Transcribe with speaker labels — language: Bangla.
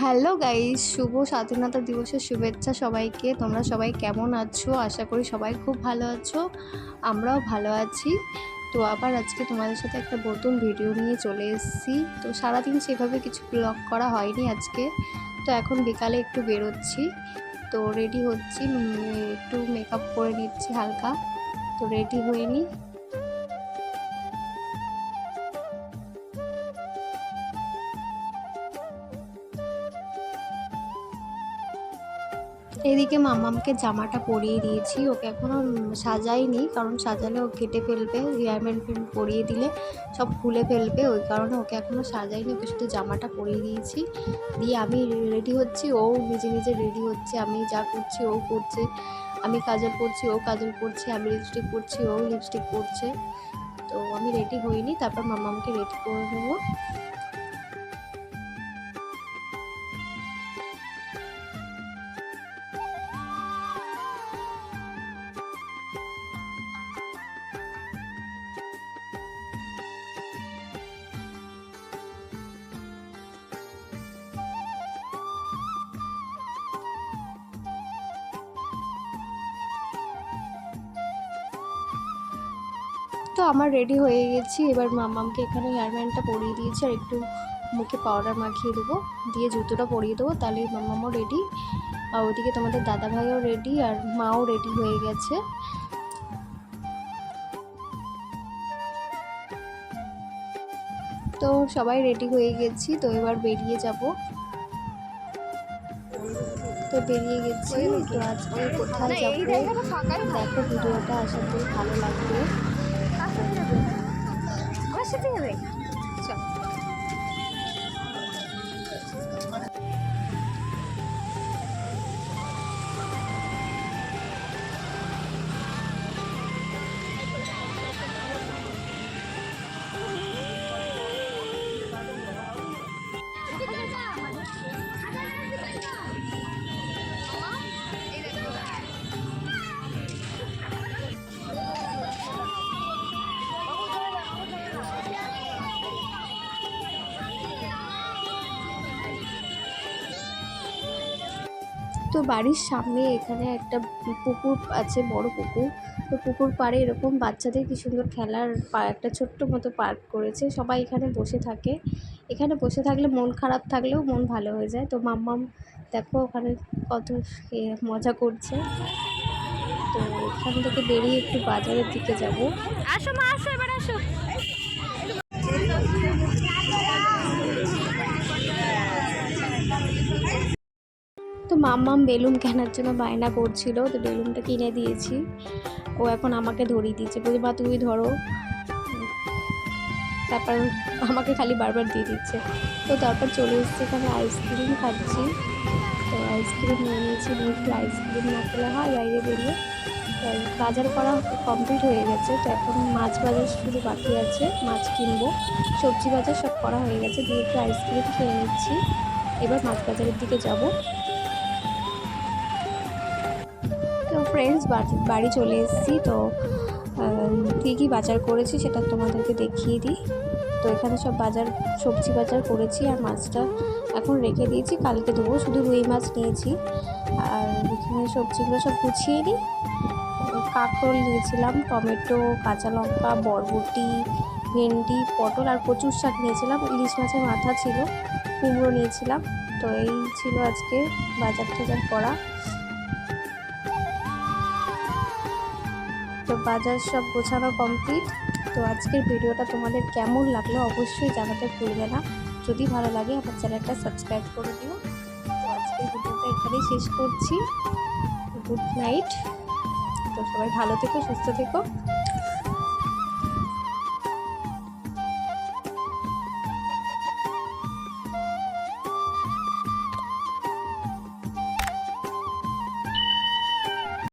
Speaker 1: হ্যালো গাইস, শুভ স্বাধীনতা দিবসের শুভেচ্ছা সবাইকে। তোমরা সবাই কেমন আছো? আশা করি সবাই খুব ভালো আছো, আমরাও ভালো আছি। তো আবার আজকে তোমাদের সাথে একটা নতুন ভিডিও নিয়ে চলে এসেছি। তো সারাদিন সেভাবে কিছু ব্লগ করা হয়নি আজকে। তো এখন বিকালে একটু বেরোচ্ছি। তো রেডি হচ্ছি একটু মেকআপ করে নিচ্ছি হালকা। তো রেডি হয়ে নিই এদিকে মামামকে জামাটা পরিয়ে দিয়েছি, ওকে এখনও সাজাইনি, কারণ সাজালে ও কেটে ফেলবে হেয়ারব্যান্ড ফ্যান্ড পরিয়ে দিলে সব খুলে ফেলবে, ওই কারণে ওকে এখনও সাজাইনি, ওকে শুধু জামাটা পরিয়ে দিয়েছি। দিয়ে আমি রেডি হচ্ছি, ও নিজে নিজে রেডি হচ্ছে, আমি যা করছি ও করছে, আমি কাজল করছি, ও কাজল করছে, আমি লিপস্টিক করছি, ও লিপস্টিক করছে। তো আমি রেডি হইনি, তারপর মামামকে রেডি করে নেব। তো আমার রেডি হয়ে গেছি। এবার মামামকে এখানে হেয়ারব্যান্ডটা পরিয়ে দিয়েছি আর একটু মুখে পাউডার মাখিয়ে দেবো। দিয়ে জুতোটা পরিয়ে দেবো, তাহলে মামামও রেডি আর ওদিকে তোমাদের দাদা ভাইও রেডি আর মাও রেডি হয়ে গেছে। তো সবাই রেডি হয়ে গেছি, তো এবার বেরিয়ে যাব। তো বেরিয়ে গেছি, তো আজকে কোথায় যাব? দেখো ভিডিওটা করি ভালো লাগবে।
Speaker 2: আমার সাথে যাবে চল
Speaker 1: তো বাড়ির সামনে এখানে একটা পুকুর আছে, বড় পুকুর। তো পুকুর পাড়ে এরকম বাচ্চাদের কি সুন্দর খেলার একটা ছোট্ট মতো পার্ক করেছে। সবাই এখানে বসে থাকে। এখানে বসে থাকলে মন খারাপ থাকলেও মন ভালো হয়ে যায়। তো মাম্মাম, দেখো ওখানে কত মজা করছে। তো এখান থেকে বেরিয়ে একটু বাজারের দিকে যাব।
Speaker 2: আসো মা, আসো, এবার আসো।
Speaker 1: তো মাম্মাম বেলুন কেনার জন্য বায়না করছিল, তো বেলুনটা কিনে দিয়েছি। ও এখন আমাকে ধরিয়ে দিয়েছে। বলছে, মা, তুমি ধরো। তারপর আমাকে খালি বারবার দিয়ে দিচ্ছে। তো তারপর চলে এসেছি এখানে আইসক্রিম খাচ্ছি। তো আইসক্রিম নিয়ে নিয়েছি নিয়ে একটু আইসক্রিম না খেলে হয় বাইরে বেরিয়ে। বাজার করা কমপ্লিট হয়ে গেছে। তো এখন মাছ বাজার শুধু বাকি আছে, মাছ কিনবো। সবজি বাজার সব করা হয়ে গেছে। দিয়ে একটু আইসক্রিম খেয়ে নিচ্ছি। এবার মাছ বাজারের দিকে যাব। ফ্রেন্ডস বাড়ি চলে এসেছি, তো কী কী বাজার করেছি সেটা তোমাদেরকে দেখিয়ে দিই। তো এখানে সব বাজার, সবজি বাজার করেছি আর মাছটা এখন রেখে দিয়েছি, কালকে দেবো শুধু রুই মাছ নিয়েছি। আর এখানে সবজিগুলো সব গুছিয়ে নিই। কাঁকরোল নিয়েছিলাম, টমেটো, কাঁচা লঙ্কা, বরবটি, ভেন্ডি, পটল আর কচুর শাক নিয়েছিলাম, ইলিশ মাছের মাথা ছিল, কুমড়ো নিয়েছিলাম। তো এই ছিল আজকে বাজার টাজার করা তো বাজার সব গোছানো কমপ্লিট তো আজকের ভিডিওটা তোমাদের কেমন লাগল অবশ্যই জানাতে ভুলবে না। যদি ভালো লাগে, আমার চ্যানেলটা সাবস্ক্রাইব করে দিও। তো আজকের ভিডিওটা এখানেই শেষ করছি। গুড নাইট তো সবাই ভালো থেকো, সুস্থ থেকো।